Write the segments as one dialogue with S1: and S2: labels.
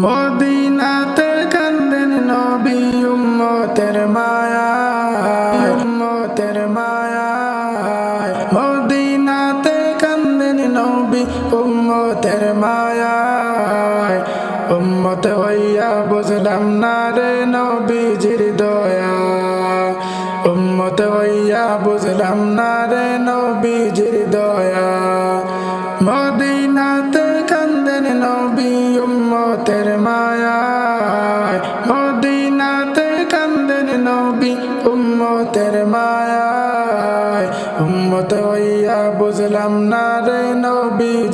S1: মদিনাতে মদিনাতে কান্দেন নবী উম্মতের মায়া। মদিনাতে কান্দেন নবী উম্মতের মায়া। উম্মত হইয়া বুঝলাম না রে নবীজির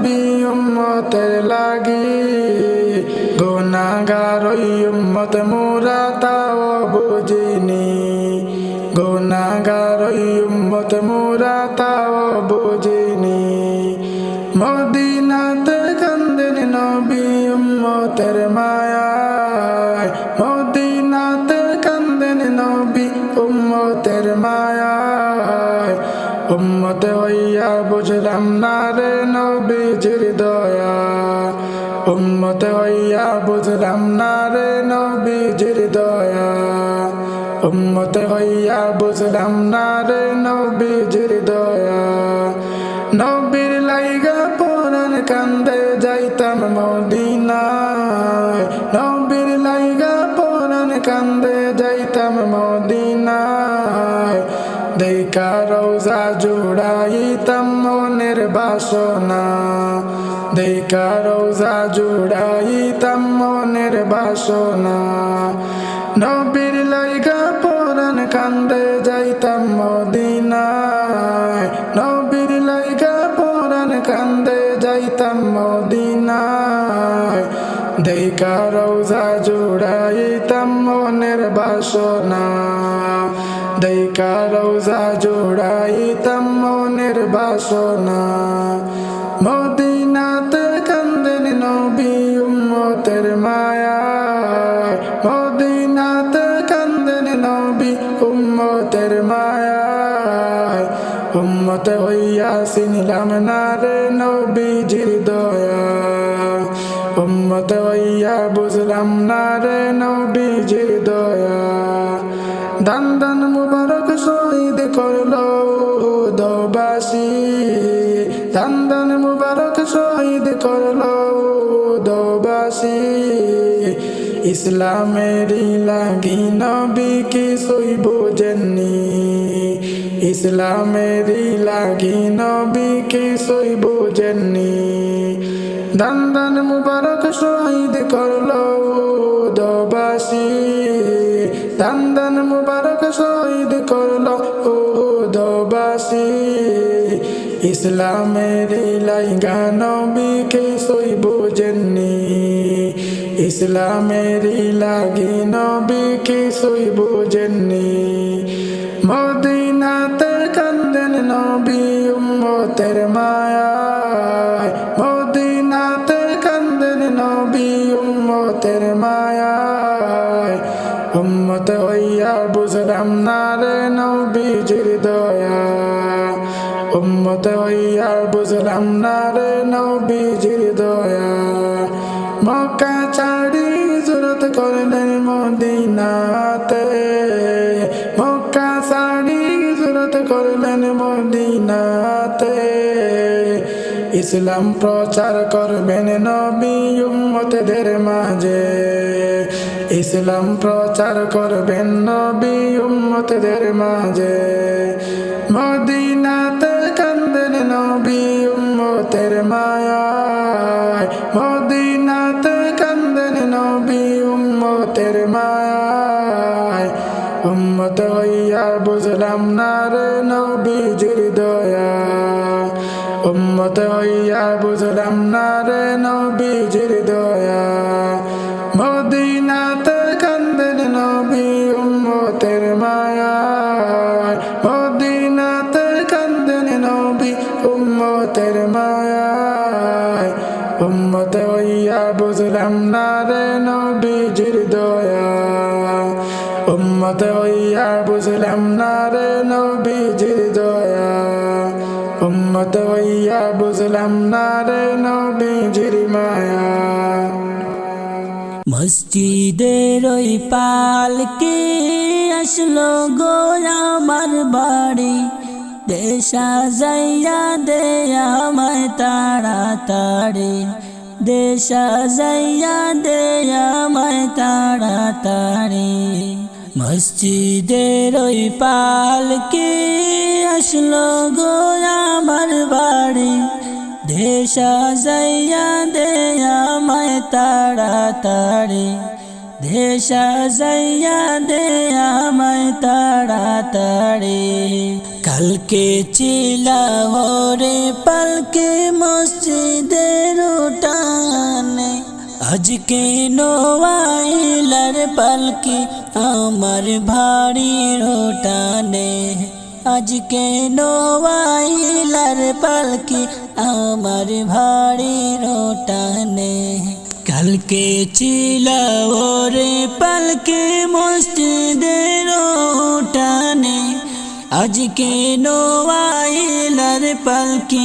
S1: নবী উম্মতের লাগি গোনাগার উম্মত মুরা উম্মত হইয়া বুঝলাম না রে নবীজির দয়া। উম্মত হইয়া বুঝলাম না রে নবীজির দয়া। উম্মত হইয়া বুঝলাম না রে নবীজির দেখা রোজা জুড়াইতাম মনের বাসনা দেখা রোজা জুড়াইতাম মনের বাসনা নবীর লাইগা পরান কান্দে যাইতাম মদিনায় নবীর লাইগা পরান কান্দে যাইতাম মদিনায় দেখা রোজা জোড়াইতাম মনের বাসনা দেখা রোজা জোড়াইতাম মনের বাসনা। মদিনাতে কান্দেন নবী উম্মতের মায়া। মদিনাতে কান্দেন নবী উম্মতের মায়া। উম্মত হইয়া চিনিলাম না রে নবীজির দয়া। উম্মত হইয়া বুঝলাম না রে নবীজির দয়া। করল দবাসী দান মুবারক শহীদ করল দবাসী ইসলামের লাগি নবী কি সই বোঝেননি? ইসলামের লাগি নবী কি সই বোঝেননি? দান দান মুবারক শহীদ করল দবাসী দান দান মুবারক ইসলামের লাইগা নবীকে সই বোঝেননি ইসলামের লাগি নবীকে সই বোঝেননি মদিনাতে কান্দেন নবী উম্মতের মায়া। মক্কা ছাড়ি জুরত করলেন মদিনাতে। ইসলাম প্রচার করবেন নবী উম্মতদের মাঝে। ইসলাম প্রচার করবেন নবী উম্মতদের মাঝে। মদিনাতে কান্দেন নবী উম্মতের মায়া মদিনাতে কান্দেন নবী উম্মতের মায়া উম্মত হইয়া বুঝলাম না রে নবীজির দয়া। উম্মত হইয়া বুঝলাম না রে নবীজির দয়া। মদিনাতে কান্দেন নবী উম্মতের মায়া। মদিনাতে কান্দেন নবী উম্মতের মায়া। উম্মত হইয়া বুঝলাম না রে নবীজির দয়া। বুঝলাম না রে নবীজির মায়া।
S2: মসজিদের ওই পালকে আসলো গো আমার বাড়ি। দেশা যাইয়া দে আমায় তাড়াতাড়ি। দেশা যাইয়া দে আমায় তাড়াতাড়ি। মসজিদের ওই পালকে আসলো গো আমার বাড়ি। দেশা যাইয়া দে আমায় তাড়াতাড়ি। দেশা যাইয়া দে আমায় তাড়াতাড়ি। কালকে চিলা হরে পালকে মসজিদের উঠানে। আজকে নোয়াইলার পালকি আমার ভারী রোটানে আজকে নোয়াইলার পালকি আমার ভারী রোটানে। কালকে ছিল ওরে পালকে মসজিদের ওটানে আজকে নোয়াইলার পালকি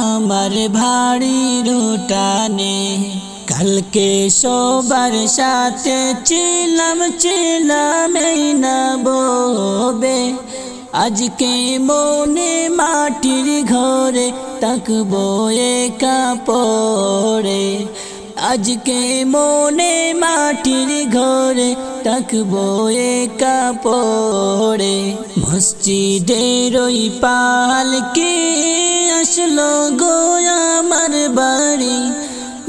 S2: আমার ভারী রোটানে। কালকে সবার সাথে ছিলাম ছিলাম না বোবে আজকে মনে মাটির ঘরে তাকবো একা পড়ে আজকে মনে মাটির ঘরে তাকবো একা পড়ে মসজিদের ওই পালকে আসলো গো আমার বাড়ি?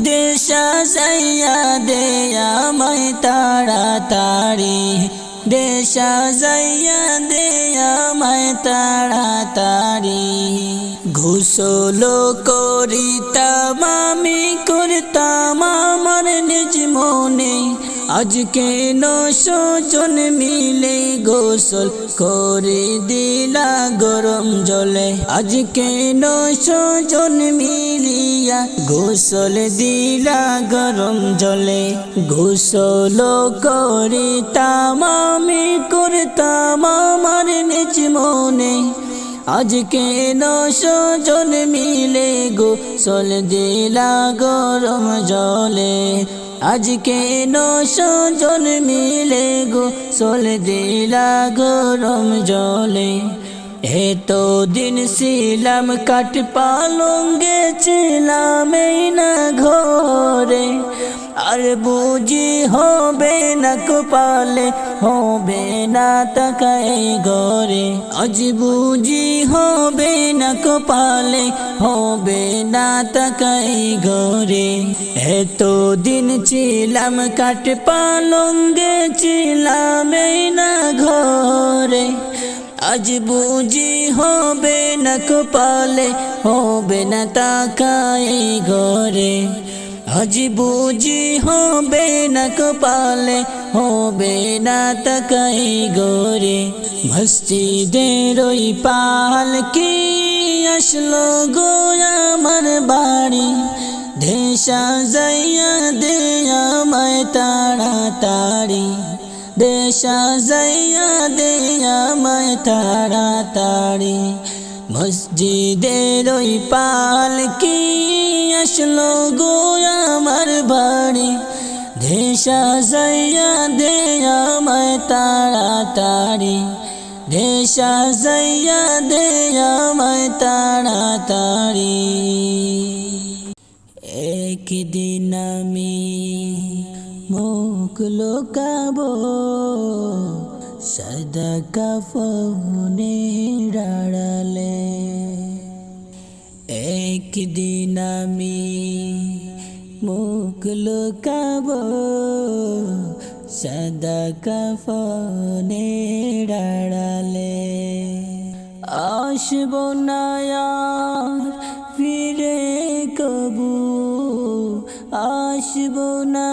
S2: দেশা যাইয়া দে আমায় তাড়াতাড়ি দেশা যাইয়া দে আমায় তাড়াতাড়ি ঘুষলো করিতাম আমি করতাম আজকে নশো জন মিলে গোসল করে দিলা গরম জলে। আজকে নশো জন মিলিয়া গোসল দিলা গরম জলে। গোসল করিতাম, আমি করতাম আমার নিজ মনে। আজকে নশো জন মিলে গো, সল দিলা গরম জলে। আজকে নশো জন মিলে গো, সল দিলা গরম জলে। এতো দিন ছিলাম কাঠ পালঙ্গে, ছিলাম না ঘরে। আর বুঝি হবে না কপালে, হবে না তাকাই গরে আজ বুঝি হবে না কপালে, হবে না তাকাই গরে এত দিন ছিলাম কাঠ পালঙ্গে, ছিলাম না ঘরে। আজ বুঝি হবে না কপালে, হবে না তাকাই গরে আজ বুঝি হবে না কপালে, হবে না তাকাই গরে মসজিদের ওই পাল কি আসলো গো আমার বাড়ি? দেশা যাইয়া দে আমায় তাড়াতাড়ি। দেশা যাইয়া দে আমায় তাড়াতাড়ি। মসজিদের ওই পাল কি আসলো গো আমার বাড়ি? দেশা যাইয়া দে আমায় তাড়াতাড়ি। দেশা যাইয়া দে আমায় তাড়াতাড়ি। একদিন আমি লোকাবো সদা কাফনে ডাড়ালে একদিন আমি মুখ লোকাবো, সদা কাফনে ডাড়ালে আসব না ফিরে কবু, আসব না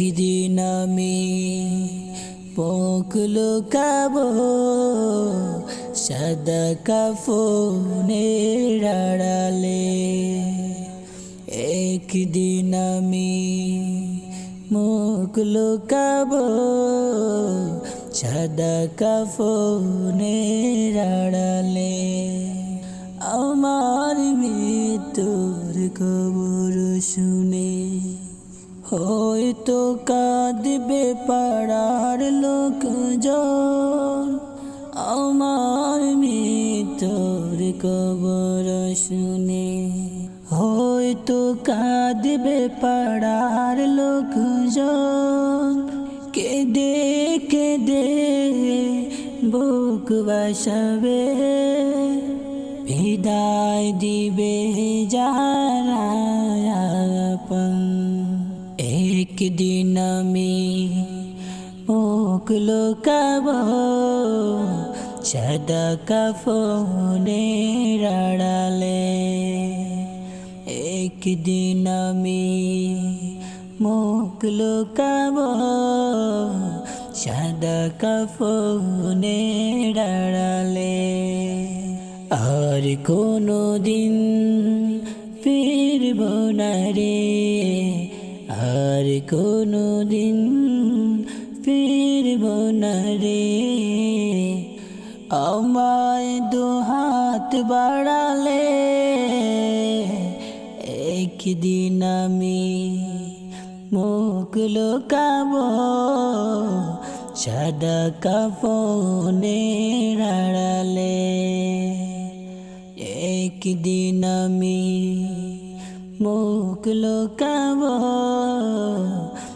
S2: একদিন আমি পোক লুকাবো সাদা কাফনের আড়ালে। একদিন আমি মুখ লুকাবো সাদা কাফনের আড়ালে। আমার মৃত্যুর কবর শুনে হয়তো কাঁদবে পাড়ার লোকজন। আমার মৃত্যুর কবর শুনে হয়তো কাঁদবে পাড়ার লোকজন। কেঁদে কেঁদে বুক বাসাবে, বিদায় দিবে একদিন আমি মুখ লুকাব সাদা কাফনের আড়ালে একদিন আমি মুখ লুকাব সাদা কাফনের আড়ালে আর কোনো দিন ফিরব না রে আর কোনো দিন ফিরব না রে। আমায় দুহাত বাড়ালে একদিন আমি মুখ লুকাব সাদা কাপনের আড়ালে একদিন আমি মুখ লোকাব,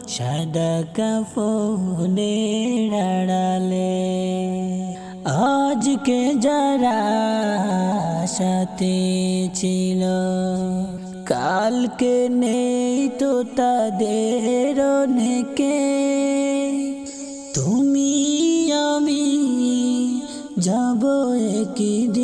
S2: সাদা কাপনের আড়ালে আজকে যারা সাথে ছিল, কালকে নেই তো তাদের অনেকে। তুমি আমি যাব একদিন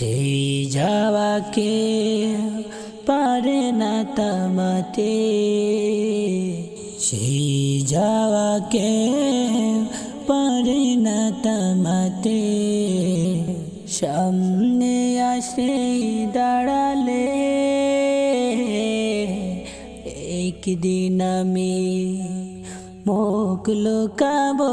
S2: সেই যাওয়াকে পারে না তামাতে, সেই যাওয়াকে পারে না তামাতে। সামনে আসে দাঁড়ালে, একদিন আমি মুখ লুকাবো